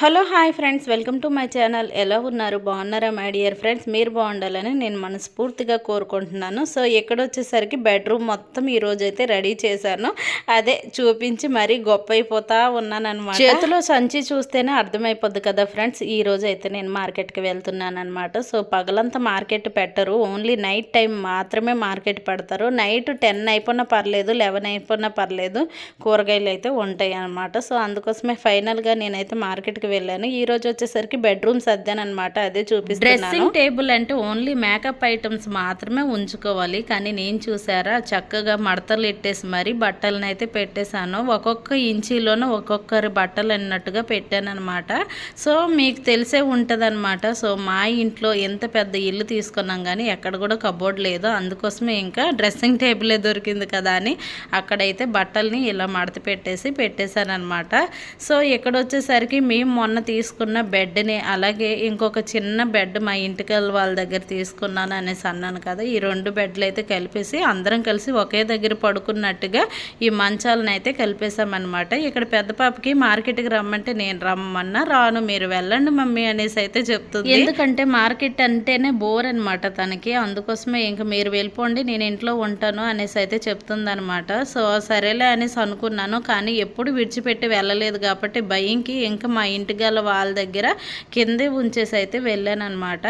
Hello hi friends welcome to my channel. ఎలా ఉన్నారు? బాగున్నారా మై డియర్ ఫ్రెండ్స్? మీరు బాగుండాలని నేను మనస్ఫూర్తిగా కోరుకుంటున్నాను. సో ఇక్కడ వచ్చేసరికి బెడ్రూమ్ మొత్తం ఈరోజు అయితే రెడీ చేశాను. అదే చూపించి మరీ గొప్ప అయిపోతా ఉన్నాను చేతిలో సంచి చూస్తేనే అర్థమైపోద్ది కదా ఫ్రెండ్స్. ఈ రోజు అయితే నేను మార్కెట్కి వెళ్తున్నాను అనమాట సో పగలంతా మార్కెట్ పెట్టరు. ఓన్లీ నైట్ టైం మాత్రమే మార్కెట్ పెడతారు. నైట్ టెన్ అయిపోయినా పర్లేదు లెవెన్ అయిపోయినా పర్లేదు కూరగాయలు అయితే ఉంటాయి అనమాట సో అందుకోసమే ఫైనల్గా నేనైతే మార్కెట్కి వెళ్ళాను. ఈ రోజు వచ్చేసరికి బెడ్రూమ్ సర్దాను అదే చూపిస్తాను డ్రెస్సింగ్ టేబుల్ అంటే ఓన్లీ మేకప్ ఐటమ్స్ మాత్రమే ఉంచుకోవాలి. కానీ నేను చూసారా చక్కగా మడతలు పెట్టేసి మరి బట్టలను అయితే పెట్టేశాను. ఒక్కొక్క ఇంచీలోనూ ఒక్కొక్కరి బట్టలు అన్నట్టుగా పెట్టాను అనమాట సో మీకు తెలిసే ఉంటుందన్నమాట. సో మా ఇంట్లో ఎంత పెద్ద ఇల్లు తీసుకున్నాం కానీ ఎక్కడ కూడా కబోర్డ్ లేదు. అందుకోసమే ఇంకా డ్రెస్సింగ్ టేబులే దొరికింది కదా అని అక్కడైతే బట్టల్ని ఇలా మడత పెట్టేసి పెట్టేశాను అనమాట సో ఇక్కడ వచ్చేసరికి మేము మొన్న తీసుకున్న బెడ్ని అలాగే ఇంకొక చిన్న బెడ్ మా ఇంటికి వాళ్ళ దగ్గర తీసుకున్నాను అనేసి అన్నాను కదా ఈ రెండు బెడ్లు అయితే కలిపేసి అందరం కలిసి ఒకే దగ్గర పడుకున్నట్టుగా ఈ మంచాలను అయితే కలిపేశామన్నమాట. ఇక్కడ పెద్ద పాపకి మార్కెట్కి రమ్మంటే నేను రమ్మన్నా రాను మీరు వెళ్ళండి మమ్మీ అనేసి అయితే చెప్తుంది. ఎందుకంటే మార్కెట్ అంటేనే బోర్ అనమాట తనకి అందుకోసమే ఇంకా మీరు వెళ్ళిపోండి నేను ఇంట్లో ఉంటాను అనేసి అయితే చెప్తుంది అనమాట సో సరేలే అనేసి అనుకున్నాను కానీ ఎప్పుడు విడిచిపెట్టి వెళ్ళలేదు కాబట్టి భయంకి ఇంకా మా ఇంటి ఇంటికి గల వాళ్ళ దగ్గర కిందే ఉంచేసి అయితే వెళ్ళాను అనమాట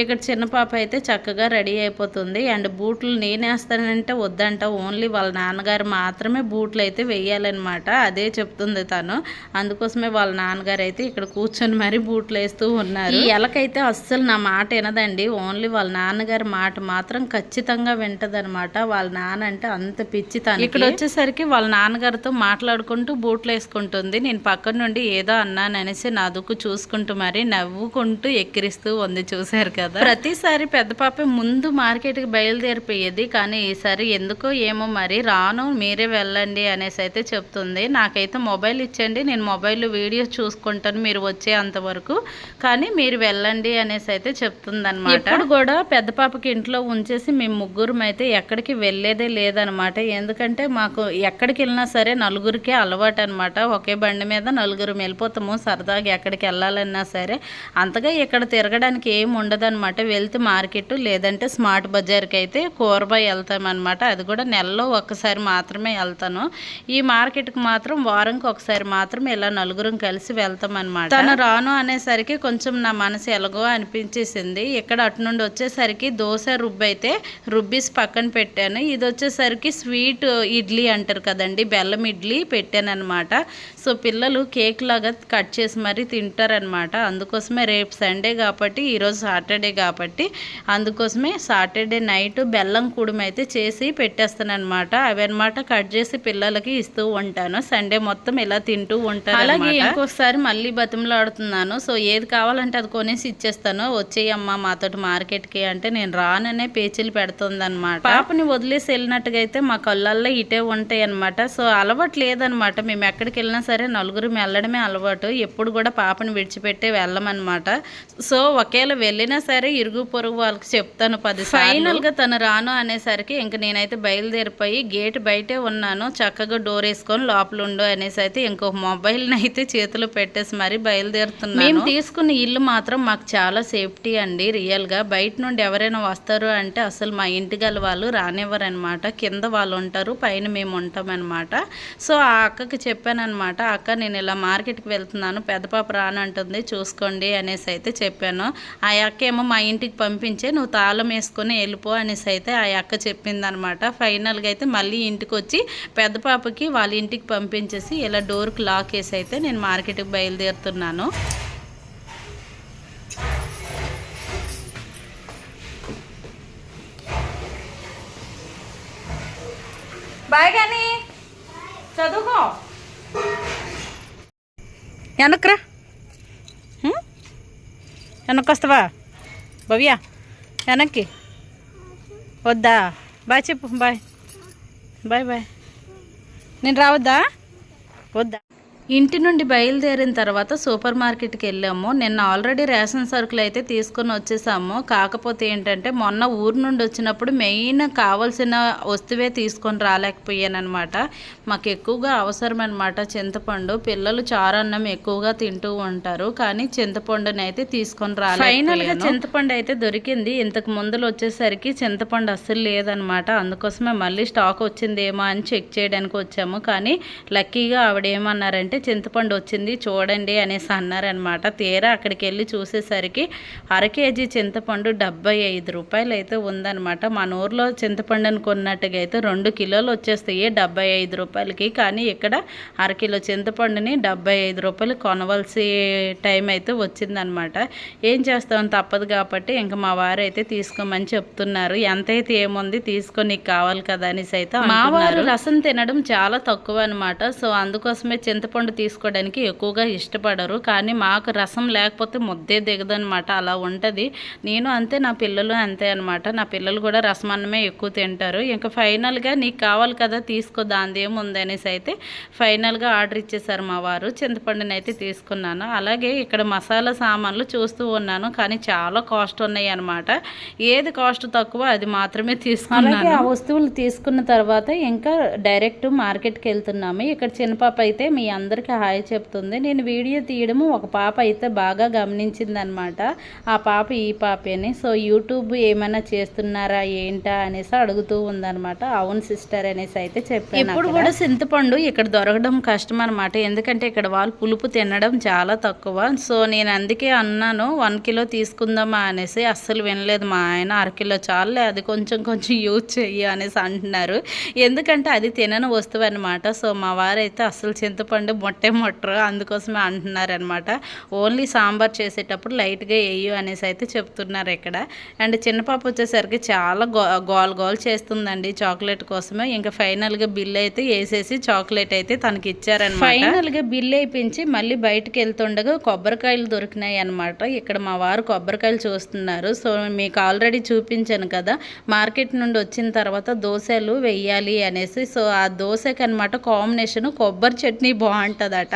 ఇక్కడ చిన్న పాప అయితే చక్కగా రెడీ అయిపోతుంది. అండ్ బూట్లు నేనేస్తానంటే వద్దంట. ఓన్లీ వాళ్ళ నాన్నగారు మాత్రమే బూట్లు అయితే వేయాలన్నమాట. అదే చెప్తుంది తను. అందుకోసమే వాళ్ళ నాన్నగారు అయితే ఇక్కడ కూర్చొని మరీ బూట్లు వేస్తూ ఉన్నారు. ఈ ఎలకైతే అస్సలు నా మాట వినదండి. ఓన్లీ వాళ్ళ నాన్నగారి మాట మాత్రం ఖచ్చితంగా వింటది అనమాట వాళ్ళ నాన్న అంటే అంత పిచ్చి తను ఇక్కడ వచ్చేసరికి వాళ్ళ నాన్నగారితో మాట్లాడుకుంటూ బూట్లు వేసుకుంటుంది. నేను పక్కన నుండి ఏదో అన్నాను అనేసి నా దుక్కు చూసుకుంటూ మరి నవ్వుకుంటూ ఎక్కిరిస్తూ ఉంది చూశారు కదా? ప్రతిసారి పెద్ద పాప ముందు మార్కెట్కి బయలుదేరిపోయేది కానీ ఈసారి ఎందుకో ఏమో మరి రాను మీరే వెళ్ళండి అనేసి అయితే చెప్తుంది. నాకైతే మొబైల్ ఇచ్చండి నేను మొబైల్ వీడియో చూసుకుంటాను మీరు వచ్చే అంతవరకు కానీ మీరు వెళ్ళండి అనేసి అయితే చెప్తుంది అనమాట ఇప్పుడు కూడా పెద్ద పాపకి ఇంట్లో ఉంచేసి మేము ముగ్గురం అయితే ఎక్కడికి వెళ్ళేదే లేదనమాట ఎందుకంటే మాకు ఎక్కడికి వెళ్ళినా సరే నలుగురికే అలవాటు అనమాట ఒకే బండి మీద నలుగురు వెళ్ళిపోతాము సరదాగా ఎక్కడికి వెళ్ళాలన్నా సరే అంతగా ఇక్కడ తిరగడానికి ఏం ఉండదన్నమాట. వెళ్తే మార్కెట్ లేదంటే స్మార్ట్ బజార్కి అయితే కూరబాయ్ వెళ్తామన్నమాట. అది కూడా నెలలో ఒక్కసారి మాత్రమే వెళ్తాను. ఈ మార్కెట్కి మాత్రం వారంకి ఒకసారి మాత్రం ఇలా నలుగురం కలిసి వెళ్తామన్నమాట. తను రాను అనేసరికి కొంచెం నా మనసు ఎలాగో అనిపించేసింది. ఇక్కడ అటు నుండి వచ్చేసరికి దోశ రుబ్బు అయితే రుబ్బీస్ పక్కన పెట్టాను. ఇది వచ్చేసరికి స్వీట్ ఇడ్లీ అంటారు కదండి బెల్లం ఇడ్లీ పెట్టాను అనమాట సో పిల్లలు కేక్ లాగా కట్ చేసి మరీ తింటారనమాట అందుకోసమే రేపు సండే కాబట్టి ఈరోజు సాటర్డే కాబట్టి అందుకోసమే సాటర్డే నైట్ బెల్లం కుడుము అయితే చేసి పెట్టేస్తానమాట అవి అనమాట కట్ చేసి పిల్లలకి ఇస్తూ ఉంటాను. సండే మొత్తం ఇలా తింటూ ఉంటాను అలాగే ఇంకొకసారి మళ్ళీ బతిమలాడుతున్నాను. సో ఏది కావాలంటే అది కొనేసి ఇచ్చేస్తాను. వచ్చేయమ్మా మాతోటి మార్కెట్కి అంటే నేను రాననే పేచీలు పెడుతుందనమాట పాపని వదిలేసి వెళ్ళినట్టుగా అయితే మా కళ్ళల్లో ఇటే ఉంటాయి అనమాట సో అలవాటు లేదనమాట మేము ఎక్కడికి వెళ్ళినా సరే నలుగురు వెళ్ళడమే అలవాటు. ఎప్పుడు కూడా పాపని విడిచిపెట్టే వెళ్ళమన్నమాట. సో ఒకేళ వెళ్ళినా సరే ఇరుగు పొరుగు వాళ్ళకి చెప్తాను పది ఫైనల్గా తను రాను అనేసరికి ఇంక నేనైతే బయలుదేరిపోయి గేట్ బయటే ఉన్నాను. చక్కగా డోర్ వేసుకొని లోపల ఉండు అనేసి అయితే ఇంకొక మొబైల్ని అయితే చేతిలో పెట్టేసి మరీ బయలుదేరుతున్నాను. మేము తీసుకున్న ఇల్లు మాత్రం మాకు చాలా సేఫ్టీ అండి రియల్గా. బయట నుండి ఎవరైనా వస్తారు అంటే అసలు మా ఇంటి గల వాళ్ళు రానివ్వరు అనమాట కింద వాళ్ళు ఉంటారు పైన మేము ఉంటామన్నమాట. సో ఆ అక్కకి చెప్పానమాట అక్క నేను ఇలా మార్కెట్కి వెళ్తున్నాను పెద్ద పాప రానంటుంది చూసుకోండి అనేసి అయితే చెప్పాను. ఆ అక్క ఏమో మా ఇంటికి పంపించే నువ్వు తాళం వేసుకొని వెళ్ళిపో అనేసి అయితే ఆ అక్క చెప్పిందనమాట. ఫైనల్గా అయితే మళ్ళీ ఇంటికి వచ్చి పెద్ద పాపకి వాళ్ళ ఇంటికి పంపించేసి ఇలా డోర్కి లాక్ వేసి అయితే నేను మార్కెట్కి బయలుదేరుతున్నాను. బాయ్ కానీ చదువుకో. వెనక్రా వెనక్కి వస్తావా భవ్య వెనక్కి వద్దా బాయ్ చెప్పు బాయ్ బాయ్ బాయ్ నేను రావద్దా వద్దా ఇంటి నుండి బయలుదేరిన తర్వాత సూపర్ మార్కెట్కి వెళ్ళాము. నిన్న ఆల్రెడీ రేషన్ సరుకులు అయితే తీసుకొని వచ్చేసాము. కాకపోతే ఏంటంటే మొన్న ఊరు నుండి వచ్చినప్పుడు మెయిన్ కావాల్సిన వస్తువే తీసుకొని రాలేకపోయాను అనమాట మాకు ఎక్కువగా అవసరం అనమాట చింతపండు. పిల్లలు చారన్నం ఎక్కువగా తింటూ ఉంటారు. కానీ చింతపండుని అయితే తీసుకొని రాలేదు ఫైనల్గా చింతపండు అయితే దొరికింది. ఇంతకు ముందులు వచ్చేసరికి చింతపండు అస్సలు లేదనమాట అందుకోసమే మళ్ళీ స్టాక్ వచ్చిందేమో అని చెక్ చేయడానికి వచ్చాము. కానీ లక్కీగా ఆవిడ ఏమన్నారంటే అంటే చింతపండు వచ్చింది చూడండి అనేసి అన్నారనమాట తీరా అక్కడికి వెళ్ళి చూసేసరికి అర కేజీ చింతపండు డెబ్బై ఐదు రూపాయలు అయితే ఉందనమాట మన ఊర్లో చింతపండుని కొన్నట్టుగా అయితే రెండు కిలోలు వచ్చేస్తాయి డెబ్బై ఐదు రూపాయలకి. కానీ ఇక్కడ అరకిలో చింతపండుని డెబ్బై ఐదు రూపాయలు కొనవలసి టైం అయితే వచ్చిందనమాట ఏం చేస్తాం? తప్పదు కాబట్టి ఇంకా మా వారు అయితే తీసుకోమని చెప్తున్నారు. ఎంతైతే ఏముంది తీసుకొని నీకు కావాలి కదా అనేసి అయితే మా వారు రసం తినడం చాలా తక్కువ అనమాట సో అందుకోసమే చింతపండు చింతపండు తీసుకోవడానికి ఎక్కువగా ఇష్టపడరు. కానీ మాకు రసం లేకపోతే ముద్దే దిగదనమాట అలా ఉంటుంది. నేను అంతే నా పిల్లలు అంతే అనమాట నా పిల్లలు కూడా రసం అన్నమే ఎక్కువ తింటారు. ఇంకా ఫైనల్గా నీకు కావాలి కదా తీసుకో దాని ఏముంది అనేసి అయితే ఫైనల్గా ఆర్డర్ ఇచ్చేసారు మా వారు. చింతపండుని అయితే తీసుకున్నాను. అలాగే ఇక్కడ మసాలా సామాన్లు చూస్తూ ఉన్నాను. కానీ చాలా కాస్ట్ ఉన్నాయి అనమాట ఏది కాస్ట్ తక్కువ అది మాత్రమే తీసుకున్నాను. ఆ వస్తువులు తీసుకున్న తర్వాత ఇంకా డైరెక్ట్ మార్కెట్కి వెళ్తున్నాము. ఇక్కడ చిన్నపాప అయితే మీ అందరూ అందరికీ హాయ్ చెప్తుంది. నేను వీడియో తీయడము ఒక పాప అయితే బాగా గమనించిందనమాట ఆ పాప ఈ పాపేని. సో యూట్యూబ్ ఏమైనా చేస్తున్నారా ఏంటా అనేసి అడుగుతూ ఉందనమాట అవును సిస్టర్ అనేసి అయితే చెప్పాను ఇప్పుడు కూడా చింతపండు ఇక్కడ దొరకడం కష్టం అనమాట ఎందుకంటే ఇక్కడ వాళ్ళు పులుపు తినడం చాలా తక్కువ. సో నేను అందుకే అన్నాను వన్ కిలో తీసుకుందామా? అనేసి. అస్సలు వినలేదు మా ఆయన. అరకిలో చాలే అది కొంచెం కొంచెం యూజ్ చెయ్యి అనేసి అంటున్నారు. ఎందుకంటే అది తినని వస్తువు అనమాట సో మా వారైతే అస్సలు చింతపండు మొట్టే మొట్టరు అందుకోసమే అంటున్నారనమాట ఓన్లీ సాంబార్ చేసేటప్పుడు లైట్గా వేయు అనేసి అయితే చెప్తున్నారు ఇక్కడ. అండ్ చిన్నపాప వచ్చేసరికి చాలా గో గోల్ గోల్ చేస్తుందండి చాక్లెట్ కోసమే. ఇంకా ఫైనల్గా బిల్ అయితే వేసేసి చాక్లెట్ అయితే తనకి ఇచ్చారనమాట ఫైనల్గా బిల్ వేయించి మళ్ళీ బయటకు వెళ్తుండగా కొబ్బరికాయలు దొరికినాయి అనమాట ఇక్కడ మా వారు కొబ్బరికాయలు చూస్తున్నారు. సో మీకు ఆల్రెడీ చూపించాను కదా. మార్కెట్ నుండి వచ్చిన తర్వాత దోశలు వెయ్యాలి అనేసి. సో ఆ దోశకి అనమాట కాంబినేషన్ కొబ్బరి చట్నీ బాగుంటుంది. బాగుంటుందట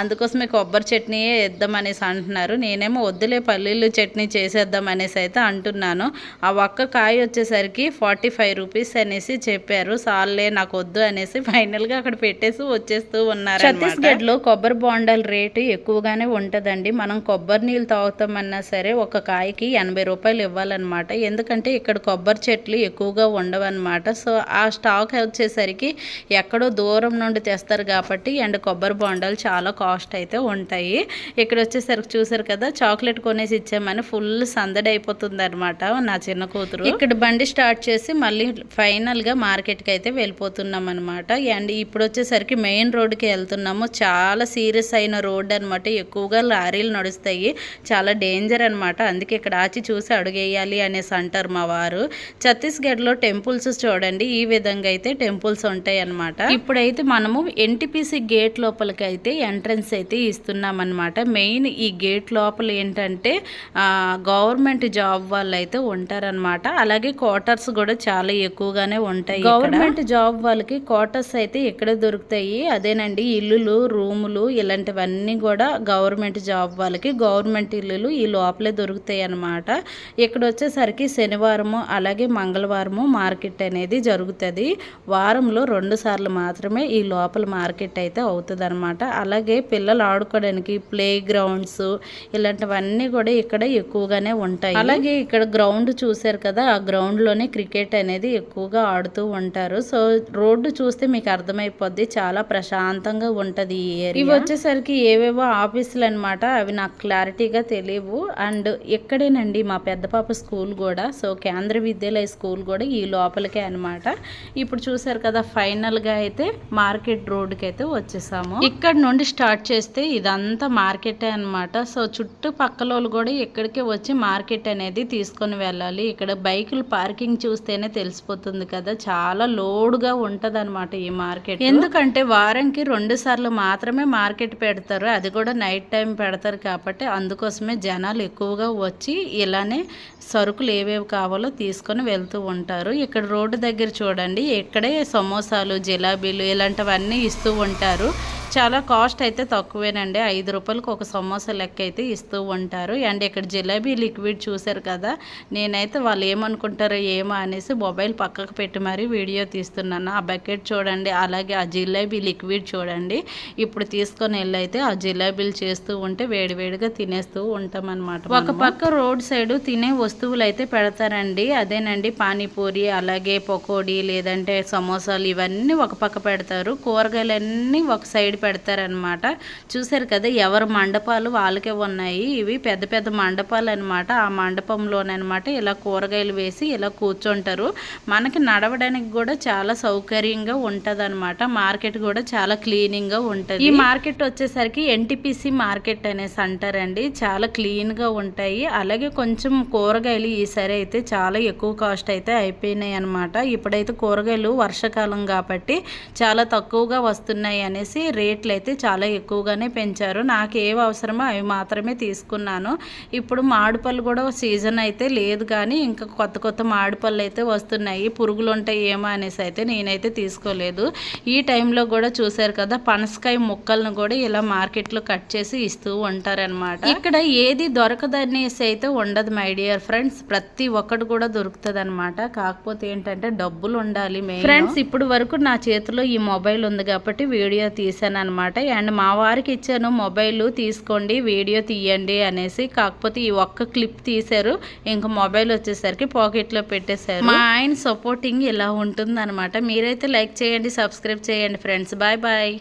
అందుకోసమే కొబ్బరి చట్నీయే ఇద్దామనేసి అంటున్నారు. నేనేమో వద్దులే పల్లీలు చట్నీ చేసేద్దాం అనేసి అయితే అంటున్నాను. ఆ ఒక్క కాయ వచ్చేసరికి ఫార్టీ ఫైవ్ రూపీస్ అనేసి చెప్పారు. సార్లే నాకు వద్దు అనేసి ఫైనల్గా అక్కడ పెట్టేసి వచ్చేస్తూ ఉన్నారు ఛత్తీస్గఢ్లో కొబ్బరి బోండాల రేటు ఎక్కువగానే ఉంటుందండి. మనం కొబ్బరి నీళ్ళు తాగుతామన్నా సరే ఒక కాయకి ఎనభై రూపాయలు ఇవ్వాలన్నమాట. ఎందుకంటే ఇక్కడ కొబ్బరి చెట్లు ఎక్కువగా ఉండవన్నమాట. సో ఆ స్టాక్ వచ్చేసరికి ఎక్కడో దూరం నుండి తెస్తారు కాబట్టి అండ్ కొబ్బరి బొండాలు చాలా కాస్ట్ అయితే ఉంటాయి. ఇక్కడ వచ్చేసరికి చూసారు కదా చాక్లెట్ కొనేసి ఇచ్చామని ఫుల్ సందడి అయిపోతుంది అనమాట నా చిన్న కూతురు. ఇక్కడ బండి స్టార్ట్ చేసి మళ్ళీ ఫైనల్గా మార్కెట్కి అయితే వెళ్ళిపోతున్నాం అనమాట అండ్ ఇప్పుడు వచ్చేసరికి మెయిన్ రోడ్కి వెళ్తున్నాము. చాలా సీరియస్ అయిన రోడ్ అనమాట ఎక్కువగా లారీలు నడుస్తాయి. చాలా డేంజర్ అనమాట అందుకే ఇక్కడ ఆచి చూసి అడుగేయాలి అనేసి అంటారు మా వారు. ఛత్తీస్గఢ్లో టెంపుల్స్ చూడండి. ఈ విధంగా అయితే టెంపుల్స్ ఉంటాయి అనమాట ఇప్పుడైతే మనము ఎన్టీపీసీ గేట్ లోపల లోపలికి అయితే ఎంట్రన్స్ అయితే ఇస్తున్నామన్నమాట. మెయిన్ ఈ గేట్ లోపల ఏంటంటే గవర్నమెంట్ జాబ్ వాళ్ళు అయితే ఉంటారనమాట అలాగే క్వార్టర్స్ కూడా చాలా ఎక్కువగానే ఉంటాయి గవర్నమెంట్ జాబ్ వాళ్ళకి క్వార్టర్స్ అయితే ఎక్కడ దొరుకుతాయి? అదేనండి ఇల్లులు రూములు ఇలాంటివన్నీ కూడా గవర్నమెంట్ జాబ్ వాళ్ళకి గవర్నమెంట్ ఇల్లులు ఈ లోపలే దొరుకుతాయి అనమాట ఇక్కడ వచ్చేసరికి శనివారము అలాగే మంగళవారము మార్కెట్ అనేది జరుగుతుంది. వారంలో రెండు సార్లు మాత్రమే ఈ లోపల మార్కెట్ అయితే అవుతుంది అనమాట అలాగే పిల్లలు ఆడుకోవడానికి ప్లే గ్రౌండ్స్ ఇలాంటివన్నీ కూడా ఇక్కడ ఎక్కువగానే ఉంటాయి. అలాగే ఇక్కడ గ్రౌండ్ చూసారు కదా ఆ గ్రౌండ్లోనే క్రికెట్ అనేది ఎక్కువగా ఆడుతూ ఉంటారు. సో రోడ్డు చూస్తే మీకు అర్థమైపోద్ది చాలా ప్రశాంతంగా ఉంటుంది ఈ ఏరియా. ఇవి వచ్చేసరికి ఏవేవో ఆఫీసులు అనమాట అవి నాకు క్లారిటీగా తెలియవు. అండ్ ఎక్కడేనండి మా పెద్ద పాప స్కూల్ కూడా సో కేంద్ర విద్యాలయ స్కూల్ కూడా ఈ లోపలికే అనమాట ఇప్పుడు చూసారు కదా ఫైనల్గా అయితే మార్కెట్ రోడ్డుకి అయితే వచ్చేసాము. ఇక్కడ నుండి స్టార్ట్ చేస్తే ఇదంతా మార్కెటే అనమాట సో చుట్టుపక్కల కూడా ఇక్కడికి వచ్చి మార్కెట్ అనేది తీసుకొని వెళ్ళాలి. ఇక్కడ బైకులు పార్కింగ్ చూస్తేనే తెలిసిపోతుంది కదా. చాలా లోడ్గా ఉంటుంది ఈ మార్కెట్. ఎందుకంటే వారంకి రెండు సార్లు మాత్రమే మార్కెట్ పెడతారు. అది కూడా నైట్ టైం పెడతారు కాబట్టి అందుకోసమే జనాలు ఎక్కువగా వచ్చి ఇలానే సరుకులు ఏవేవి కావాలో తీసుకొని వెళ్తూ ఉంటారు. ఇక్కడ రోడ్డు దగ్గర చూడండి. ఇక్కడే సమోసాలు జిలాబీలు ఇలాంటివన్నీ ఇస్తూ ఉంటారు. చాలా కాస్ట్ అయితే తక్కువేనండి. ఐదు రూపాయలకు ఒక సమోసా లెక్క అయితే ఇస్తూ ఉంటారు. అండ్ ఇక్కడ జిలేబీ లిక్విడ్ చూసారు కదా నేనైతే వాళ్ళు ఏమనుకుంటారో ఏమో అనేసి మొబైల్ పక్కకు పెట్టి మరీ వీడియో తీస్తున్నాను. ఆ బకెట్ చూడండి అలాగే ఆ జిలేబీ లిక్విడ్ చూడండి. ఇప్పుడు తీసుకొని వెళ్ళైతే ఆ జిలేబీలు చేస్తూ ఉంటే వేడివేడిగా తినేస్తూ ఉంటాం అనమాట ఒక పక్క రోడ్ సైడ్ తినే వస్తువులు అయితే పెడతారండి. అదేనండి పానీపూరి అలాగే పకోడీ లేదంటే సమోసాలు ఇవన్నీ ఒక పక్క పెడతారు. కూరగాయలన్నీ ఒక సైడ్ పెడతారనమాట. చూసారు కదా ఎవరు మండపాలు వాళ్ళకే ఉన్నాయి. ఇవి పెద్ద పెద్ద మండపాలు అనమాట ఆ మండపంలోనమాట ఇలా కూరగాయలు వేసి ఇలా కూర్చుంటారు. మనకి నడవడానికి కూడా చాలా సౌకర్యంగా ఉంటుంది అనమాట మార్కెట్ కూడా చాలా క్లీనింగ్గా ఉంటుంది. ఈ మార్కెట్ వచ్చేసరికి ఎన్టీపీసీ మార్కెట్ అనేసి అంటారండి. చాలా క్లీన్గా ఉంటాయి. అలాగే కొంచెం కూరగాయలు ఈసారి అయితే చాలా ఎక్కువ కాస్ట్ అయితే అయిపోయినాయి అనమాట ఇప్పుడైతే కూరగాయలు వర్షాకాలం కాబట్టి చాలా తక్కువగా వస్తున్నాయి అనేసి రేట్లు అయితే చాలా ఎక్కువగానే పెంచారు. నాకు ఏవి అవసరమో అవి మాత్రమే తీసుకున్నాను. ఇప్పుడు మామిడిపళ్ళు కూడా సీజన్ అయితే లేదు కానీ ఇంకా కొత్త కొత్త మామిడిపళ్ళు అయితే వస్తున్నాయి. పురుగులు ఉంటాయి ఏమో అనేసి అయితే నేనైతే తీసుకోలేదు. ఈ టైంలో కూడా చూసారు కదా పనసకాయ ముక్కలను కూడా ఇలా మార్కెట్లో కట్ చేసి ఇస్తూ ఉంటారనమాట ఇక్కడ ఏది దొరకదనేసి అయితే ఉండదు మై డియర్ ఫ్రెండ్స్ ప్రతి ఒక్కటి కూడా దొరుకుతుంది అనమాట కాకపోతే ఏంటంటే డబ్బులు ఉండాలి ఫ్రెండ్స్ ఇప్పుడు వరకు నా చేతిలో ఈ మొబైల్ ఉంది కాబట్టి వీడియో తీసాను అనమాట అండ్ మా వారికి ఇచ్చాను మొబైల్ తీసుకోండి వీడియో తీయండి అనేసి. కాకపోతే ఈ ఒక్క క్లిప్ తీశారు. ఇంకా మొబైల్ వచ్చేసరికి పాకెట్లో పెట్టేశారు. మా ఆయన సపోర్టింగ్ ఇలా ఉంటుంది మీరైతే లైక్ చేయండి సబ్స్క్రైబ్ చేయండి ఫ్రెండ్స్. Bye bye.